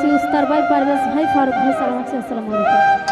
করছি উস্তার ভাই পারভেজ ভাই ফারুক ভাই সালাম আছি আসসালামু আলাইকুম।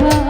কথা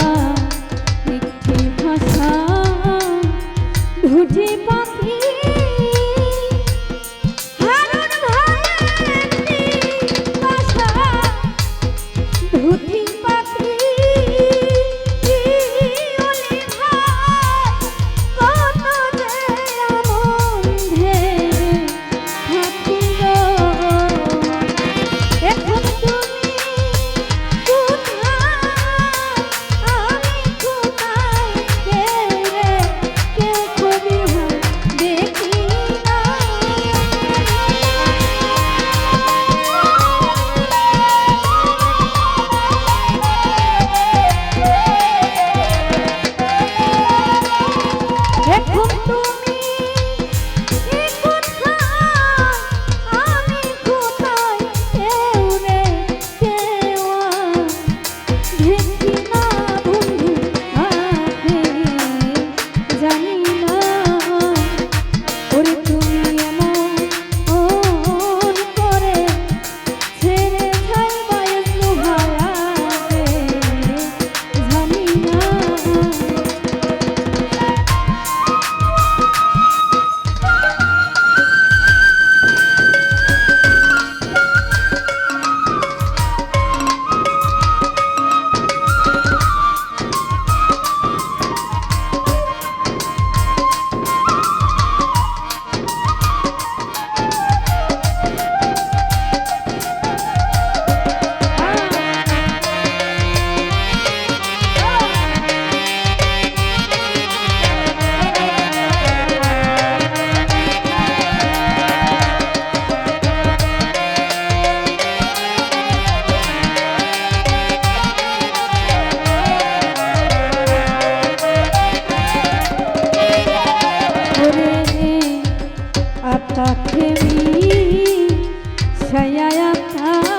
Yeah.